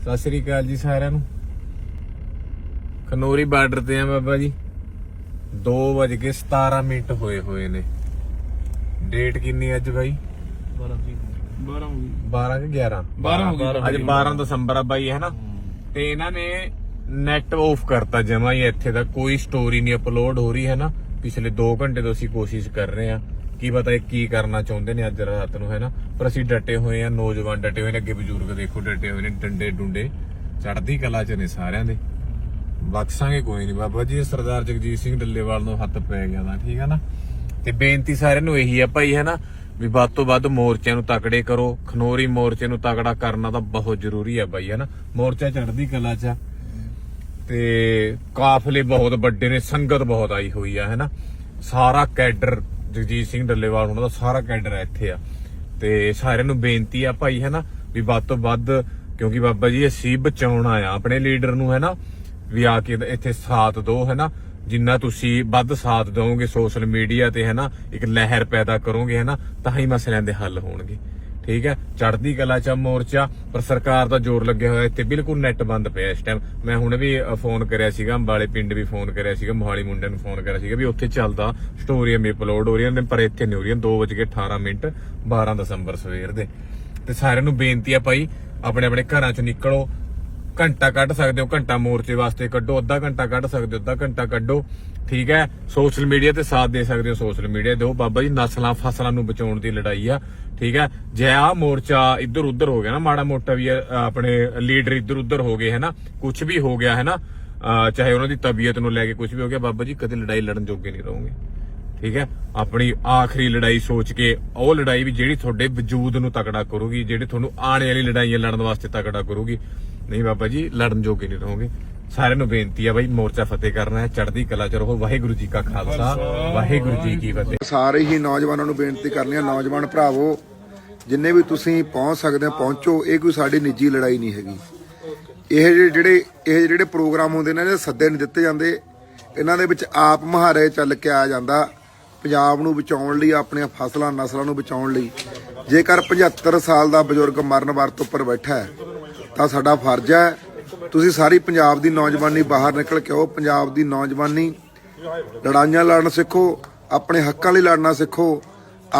ਸਤਿ ਸ੍ਰੀ ਅਕਾਲ ਜੀ ਸਾਰਿਆਂ ਨੂੰ। ਖਨੋਰੀ ਬਾਰਡਰ ਤੇ ਆ ਬਾਬਾ ਜੀ। 2:17 ਮਿੰਟ ਹੋਏ ਹੋਏ ਨੇ। ਡੇਟ ਕਿੰਨੀ ਅੱਜ ਬਾਈ? 12 ਹੋ ਗਈ। 12 ਕਿ 11 12 ਹੋ ਗਈ। ਅੱਜ 12 ਦਸੰਬਰ ਆ ਬਾਈ ਹੈ ਨਾ? ਤੇ ਇਹਨਾਂ ਨੇ ਨੈਟ ਆਫ ਕਰਤਾ ਜਮਾ ਹੀ ਇੱਥੇ ਦਾ। ਕੋਈ ਸਟੋਰੀ ਨਹੀਂ ਅਪਲੋਡ ਹੋ ਰਹੀ ਹੈ ਨਾ? ਪਿਛਲੇ 2 ਘੰਟੇ ਤੋਂ ਅਸੀਂ ਕੋਸ਼ਿਸ਼ ਕਰ ਰਹੇ ਆ ਕੀ ਪਤਾ ਇਹ ਕੀ ਕਰਨਾ ਚਾਹੁੰਦੇ ਨੇ ਅੱਜ ਰਾਤ ਨੂੰ ਹੈ ਪਰ ਅਸੀਂ ਡਟੇ ਹੋਏ ਆ, ਨੌਜਵਾਨ ਡਟੇ ਹੋਏ ਨੇ, ਅੱਗੇ ਬਜ਼ੁਰਗ ਦੇਖੋ ਡਟੇ ਹੋਏ ਨੇ, ਡੰਡੇ ਡੁੰਡੇ ਚੜ੍ਹਦੀ ਕਲਾ ਚ ਨੇ ਸਾਰਿਆਂ ਦੇ। ਬਖਸ਼ਾਂਗੇ, ਕੋਈ ਨਹੀਂ ਬਾਬਾ ਜੀ ਸਰਦਾਰ ਜਗਜੀਤ ਸਿੰਘ ਡੱਲੇਵਾਲ ਨੂੰ ਹੱਥ ਪੈ ਗਿਆ ਦਾ ਠੀਕ ਹੈ ਨਾ? ਤੇ ਬੇਨਤੀ ਸਾਰਿਆਂ ਨੂੰ ਇਹੀ ਆ ਭਾਈ, ਹੈਨਾ? ਵੀ ਵੱਧ ਤੋਂ ਵੱਧ ਮੋਰਚਿਆਂ ਨੂੰ ਤਕੜੇ ਕਰੋ। ਖਨੋਰੀ ਮੋਰਚੇ ਨੂੰ ਤਕੜਾ ਕਰਨਾ ਤਾਂ ਬਹੁਤ ਜ਼ਰੂਰੀ ਆ ਬਾਈ, ਹੈਨਾ? ਮੋਰਚਾ ਚੜਦੀ ਕਲਾ ਚ ਤੇ ਕਾਫਲੇ ਬਹੁਤ ਵੱਡੇ ਨੇ, ਸੰਗਤ ਬਹੁਤ ਆਈ ਹੋਈ ਆ ਹੈ ਸਾਰਾ ਕੈਡਰ ਜਗਜੀਤ ਸਿੰਘ ਡੱਲੇਵਾਲ, ਉਹਨਾਂ ਦਾ ਸਾਰਾ ਕੈਡਰ ਆ ਇੱਥੇ ਆ। ਤੇ ਸਾਰਿਆਂ ਨੂੰ ਬੇਨਤੀ ਆ ਭਾਈ ਹੈਨਾ ਵੀ ਵੱਧ ਤੋਂ ਵੱਧ, ਕਿਉਂਕਿ ਬਾਬਾ ਜੀ, ਅਸੀਂ ਬਚਾਉਣਾ ਆ ਆਪਣੇ ਲੀਡਰ ਨੂੰ ਹੈਨਾ ਵੀ ਆ ਕੇ ਇੱਥੇ ਸਾਥ ਦਿਓ ਹੈਨਾ ਜਿੰਨਾ ਤੁਸੀਂ ਵੱਧ ਸਾਥ ਦਿਓਗੇ ਸੋਸ਼ਲ ਮੀਡੀਆ ਤੇ ਹੈਨਾ ਇੱਕ ਲਹਿਰ ਪੈਦਾ ਕਰੋਗੇ, ਹੈ ਤਾਂ ਹੀ ਮਸਲਿਆਂ ਦੇ ਹੱਲ ਹੋਣਗੇ। ਠੀਕ ਹੈ, ਚੜ੍ਹਦੀ ਕਲਾ ਚ ਮੋਰਚਾ, ਪਰ ਸਰਕਾਰ ਦਾ ਜ਼ੋਰ ਲੱਗਿਆ ਹੋਇਆ ਇੱਥੇ, ਬਿਲਕੁਲ ਨੈਟ ਬੰਦ ਪਿਆ ਇਸ ਟਾਈਮ ਮੈਂ ਹੁਣ ਵੀ ਫੋਨ ਕਰਿਆ ਸੀਗਾ, ਅੰਬਾਲੇ ਪਿੰਡ ਵੀ ਫੋਨ ਕਰਿਆ ਸੀਗਾ, ਮੋਹਾਲੀ ਮੁੰਡੇ ਨੂੰ ਫੋਨ ਕਰਿਆ ਸੀਗਾ ਵੀ ਉੱਥੇ ਚੱਲਦਾ ਸਟੋਰੀਆਂ ਵੀ ਅਪਲੋਡ ਹੋ ਰਹੀਆਂ ਨੇ, ਪਰ ਇੱਥੇ ਨਹੀਂ ਹੋ ਰਹੀਆਂ। 2:18 ਮਿੰਟ 12 ਦਸੰਬਰ ਸਵੇਰ ਦੇ। ਤੇ ਸਾਰਿਆਂ ਨੂੰ ਬੇਨਤੀ ਆ ਭਾਈ, ਆਪਣੇ ਆਪਣੇ ਘਰਾਂ ਚੋਂ ਨਿਕਲੋ। ਘੰਟਾ ਕੱਢ ਸਕਦੇ ਹੋ, ਘੰਟਾ ਮੋਰਚੇ ਵਾਸਤੇ ਕੱਢੋ, ਅੱਧਾ ਘੰਟਾ ਕੱਢ ਸਕਦੇ ਹੋ, ਅੱਧਾ ਘੰਟਾ ਕੱਢੋ। ਠੀਕ ਹੈ? ਸੋਸ਼ਲ ਮੀਡੀਆ ਤੇ ਸਾਥ ਦੇ ਸਕਦੇ ਹੋ ਸੋਸ਼ਲ ਮੀਡੀਆ ਦਿਓ ਬਾਬਾ ਜੀ ਨਸਲਾਂ ਫਸਲਾਂ ਨੂੰ ਬਚਾਉਣ ਦੀ ਲੜਾਈ ਆ, ਠੀਕ ਹੈ? ਜੇ ਆ ਮੋਰਚਾ ਇੱਧਰ ਉੱਧਰ ਹੋ ਗਿਆ ਨਾ, ਮਾੜਾ ਮੋਟਾ ਵੀ ਆਪਣੇ ਲੀਡਰ ਇੱਧਰ ਉੱਧਰ ਹੋ ਗਏ, ਹੈ ਨਾ? ਕੁਝ ਵੀ ਹੋ ਗਿਆ, ਹੈ ਨਾ? ਚਾਹੇ ਉਹਨਾਂ ਦੀ ਤਬੀਅਤ ਨੂੰ ਲੈ ਕੇ ਕੁਝ ਵੀ ਹੋ ਗਿਆ, ਬਾਬਾ ਜੀ ਕਦੇ ਲੜਾਈ ਲੜਨ ਜੋਗੇ ਨਹੀਂ ਰਹੋਗੇ। ਠੀਕ ਹੈ? ਆਪਣੀ ਆਖਰੀ ਲੜਾਈ ਸੋਚ ਕੇ, ਉਹ ਲੜਾਈ ਵੀ ਜਿਹੜੀ ਤੁਹਾਡੇ ਵਜੂਦ ਨੂੰ ਤਕੜਾ ਕਰੂਗੀ, ਜਿਹੜੀ ਤੁਹਾਨੂੰ ਆਉਣ ਵਾਲੀ ਲੜਾਈਆਂ ਲੜਨ ਵਾਸਤੇ ਤਕੜਾ ਕਰੂਗੀ, ਨਹੀਂ ਬਾਬਾ ਜੀ, ਲੜਨ ਜੋਗੇ ਨਹੀਂ ਰਹੋਗੇ। ਸਾਰਿਆਂ ਨੂੰ ਬੇਨਤੀ ਆ ਬਾਈ ਮੋਰਚਾ ਫਤਿਹ ਕਰਨਾ ਹੈ, ਚੜ੍ਹਦੀ ਕਲਾ ਚ ਰਹੋ, ਵਾਹਿਗੁਰੂ ਜੀ ਕਾ ਖਾਲਸਾ, ਵਾਹਿਗੁਰੂ ਜੀ ਕੀ ਫਤਿਹ। ਸਾਰੇ ਹੀ ਨੌਜਵਾਨਾਂ ਨੂੰ ਬੇਨਤੀ ਕਰਨੀ ਆ, ਨੌਜਵਾਨ ਭਰਾਵੋ, ਜਿੰਨੇ ਵੀ ਤੁਸੀਂ ਪਹੁੰਚ ਸਕਦੇ ਹੋ ਪਹੁੰਚੋ, ਇਹ ਕੋਈ ਸਾਡੀ ਨਿੱਜੀ ਲੜਾਈ ਨਹੀਂ ਹੈਗੀ। ਇਹ ਜਿਹੜੇ- ਇਹ ਜਿਹੜੇ ਪ੍ਰੋਗਰਾਮ ਹੁੰਦੇ ਨੇ ਇਹਦੇ ਸੱਦੇ ਨਹੀਂ ਦਿੱਤੇ ਜਾਂਦੇ। ਇਹਨਾਂ ਦੇ ਵਿੱਚ ਆਪ ਮਹਾਰੇ ਚੱਲ ਕੇ ਆ ਜਾਂਦਾ, ਪੰਜਾਬ ਨੂੰ ਬਚਾਉਣ ਲਈ, ਆਪਣੀਆਂ ਫਸਲਾਂ, ਨਸਲਾਂ ਨੂੰ ਬਚਾਉਣ ਲਈ। ਜੇਕਰ 75 ਸਾਲ ਦਾ ਬਜ਼ੁਰਗ ਮਰਨ ਵਰਤ ਉੱਪਰ ਬੈਠਾ ਹੈ, ਤਾਂ ਸਾਡਾ ਫਰਜ਼ ਹੈ ਤੁਸੀਂ ਸਾਰੀ ਪੰਜਾਬ ਦੀ ਨੌਜਵਾਨੀ ਬਾਹਰ ਨਿਕਲ ਕੇ ਆਓ, ਪੰਜਾਬ ਦੀ ਨੌਜਵਾਨੀ। ਲੜਾਈਆਂ ਲੜਨ ਸਿੱਖੋ, ਆਪਣੇ ਹੱਕਾਂ ਲਈ ਲੜਨਾ ਸਿੱਖੋ।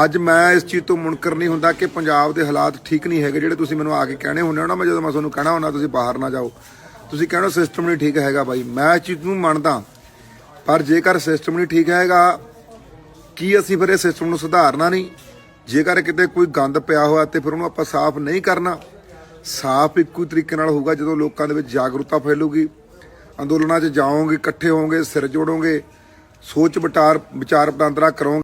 ਅੱਜ ਮੈਂ ਇਸ ਚੀਜ਼ ਤੋਂ ਮੁਨਕਰ ਨਹੀਂ ਹੁੰਦਾ ਕਿ ਪੰਜਾਬ ਦੇ ਹਾਲਾਤ ਠੀਕ ਨਹੀਂ ਹੈਗੇ, ਜਿਹੜੇ ਤੁਸੀਂ ਮੈਨੂੰ ਆ ਕੇ ਕਹਿਣੇ ਹੁੰਦੇ ਹੋ ਨਾ, ਮੈਂ ਜਦੋਂ ਮੈਂ ਤੁਹਾਨੂੰ ਕਹਿਣਾ ਹੁੰਦਾ, ਤੁਸੀਂ ਬਾਹਰ ਨਾ ਜਾਓ। ਤੁਸੀਂ ਕਹਿਣਾ ਸਿਸਟਮ ਨਹੀਂ ਠੀਕ ਹੈਗਾ ਬਾਈ। ਮੈਂ ਇਸ ਚੀਜ਼ ਨੂੰ ਮੰਨਦਾ। ਪਰ ਜੇਕਰ ਸਿਸਟਮ ਨਹੀਂ ਠੀਕ ਹੈਗਾ, ਕੀ ਅਸੀਂ ਫਿਰ ਇਹ ਸਿਸਟਮ ਨੂੰ ਸੁਧਾਰਨਾ ਨਹੀਂ? ਜੇਕਰ ਕਿਤੇ ਕੋਈ ਗੰਦ ਪਿਆ ਹੋਇਆ ਤੇ ਫਿਰ ਉਹਨੂੰ ਆਪਾਂ ਸਾਫ਼ ਨਹੀਂ ਕਰਨਾ ਸਾਫ਼ ਇੱਕੋ ਹੀ ਤਰੀਕੇ ਨਾਲ ਹੋਊਗਾ ਜਦੋਂ ਲੋਕਾਂ ਦੇ ਵਿੱਚ ਜਾਗਰੂਕਤਾ ਫੈਲੂਗੀ। ਅੰਦੋਲਨਾਂ 'ਚ ਜਾਓਗੇ, ਇਕੱਠੇ ਹੋਵੋਗੇ, ਸਿਰ ਜੋੜੋਗੇ ਸੋਚ ਵਿਚਾਰ ਵਿਚਾਰ ਵਟਾਂਦਰਾ ਕਰੋਗੇ।